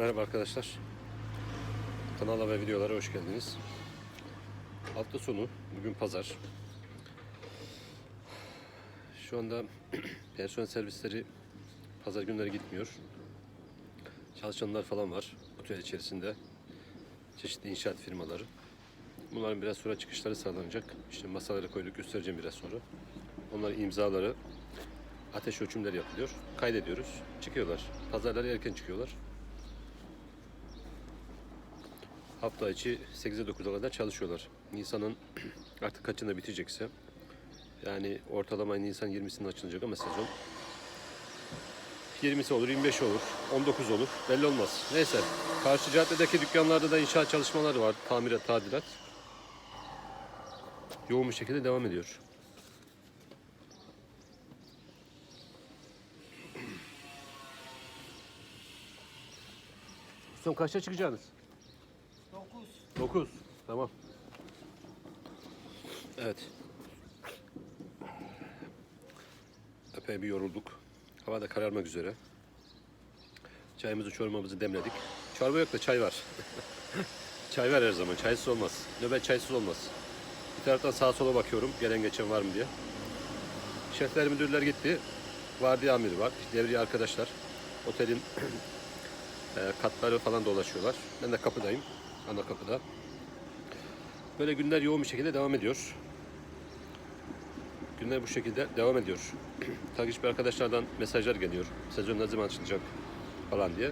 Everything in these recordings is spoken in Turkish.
Merhaba arkadaşlar. Kanala ve videolara hoş geldiniz. Hafta sonu, bugün pazar. Şu anda personel servisleri pazar günleri gitmiyor. Çalışanlar falan var otel içerisinde. Çeşitli inşaat firmaları. Bunların biraz sonra çıkışları sağlanacak. İşte masaları koyduk göstereceğim biraz sonra. Onların imzaları, ateş ölçümleri yapılıyor. Kaydediyoruz. Çıkıyorlar. Pazarları erken çıkıyorlar. Hafta içi 8'e 9'a kadar çalışıyorlar. Nisan'ın artık kaçında bitecekse yani ortalama Nisan 20'sinde açılacak ama sezon 20'si olur, 25 olur, 19 olur. Belli olmaz. Neyse. Karşı caddedeki dükkanlarda da inşaat çalışmaları var. Tamirat, tadilat. Yoğun bir şekilde devam ediyor. Son kaçta çıkacaksınız? 9. 9. Tamam. Evet. Epey bir yorulduk. Hava da kararmak üzere. Çayımızı çorbamızı demledik. Çorba yok da çay var. çay var her zaman. Çaysız olmaz. Nöbet çaysız olmaz. Bir taraftan sağa sola bakıyorum. Gelen geçen var mı diye. Şefler müdürler gitti. Vardiya amiri var. Devriye arkadaşlar. Otelin e, katları falan dolaşıyorlar. Ben de kapıdayım. Ana kapıda. Böyle günler yoğun bir şekilde devam ediyor. Günler bu şekilde devam ediyor. Takipçi arkadaşlardan mesajlar geliyor. Sezon ne zaman açılacak falan diye.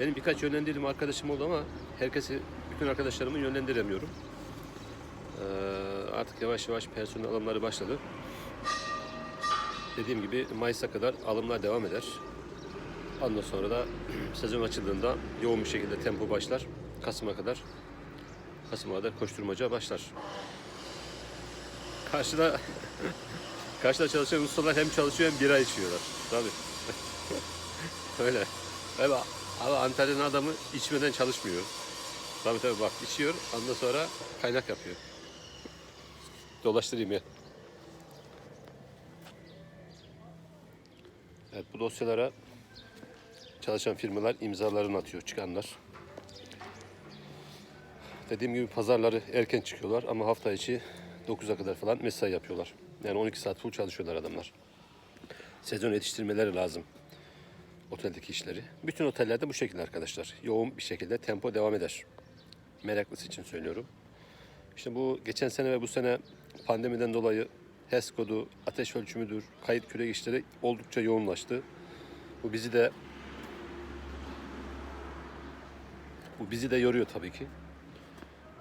Benim birkaç yönlendirdiğim arkadaşım oldu ama herkesi, bütün arkadaşlarımı yönlendiremiyorum. Ee, artık yavaş yavaş personel alımları başladı. Dediğim gibi Mayıs'a kadar alımlar devam eder. Ondan sonra da sezon açıldığında yoğun bir şekilde tempo başlar. Kasım'a kadar Kasım'a kadar koşturmaca başlar. Karşıda karşıda çalışan ustalar hem çalışıyor hem bira içiyorlar. Tabii. Öyle. Öyle. Abi Antalya'nın adamı içmeden çalışmıyor. Tabii tabii bak içiyor ondan sonra kaynak yapıyor. Dolaştırayım ya. Evet bu dosyalara çalışan firmalar imzalarını atıyor çıkanlar. Dediğim gibi pazarları erken çıkıyorlar ama hafta içi 9'a kadar falan mesai yapıyorlar. Yani 12 saat full çalışıyorlar adamlar. Sezon yetiştirmeleri lazım oteldeki işleri. Bütün otellerde bu şekilde arkadaşlar. Yoğun bir şekilde tempo devam eder. Meraklısı için söylüyorum. İşte bu geçen sene ve bu sene pandemiden dolayı HES kodu, ateş ölçümüdür, kayıt kürek işleri oldukça yoğunlaştı. Bu bizi de bu bizi de yoruyor tabii ki.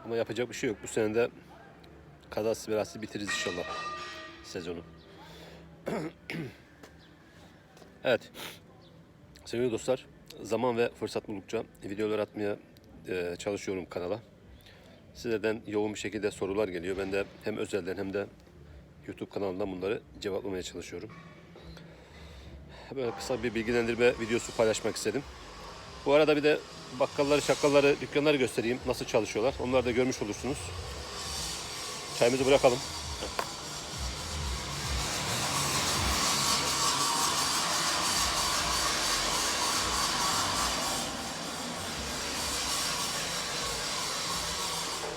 Ama yapacak bir şey yok. Bu sene de kazası belası bitiririz inşallah sezonu. evet. Sevgili dostlar, zaman ve fırsat buldukça videolar atmaya e, çalışıyorum kanala. Sizlerden yoğun bir şekilde sorular geliyor. Ben de hem özelden hem de YouTube kanalından bunları cevaplamaya çalışıyorum. Böyle kısa bir bilgilendirme videosu paylaşmak istedim. Bu arada bir de bakkalları, şakkalları, dükkanları göstereyim. Nasıl çalışıyorlar. Onları da görmüş olursunuz. Çayımızı bırakalım.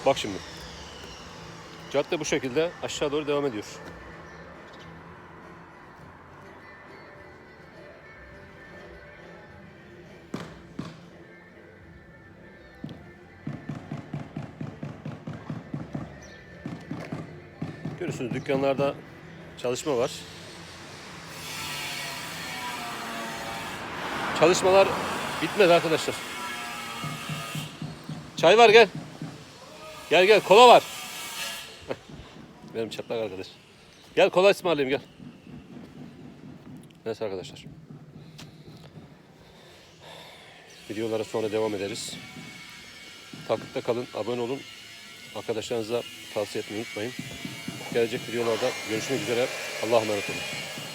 Bak şimdi. Cadde bu şekilde aşağı doğru devam ediyor. Görüyorsunuz dükkanlarda çalışma var. Çalışmalar bitmedi arkadaşlar. Çay var gel. Gel gel kola var. Benim çatlak arkadaş. Gel kola ısmarlayayım gel. Neyse arkadaşlar. Videolara sonra devam ederiz. Takipte kalın, abone olun. Arkadaşlarınıza tavsiye etmeyi unutmayın. Gelecek videolarda görüşmek üzere. Allah'a emanet olun.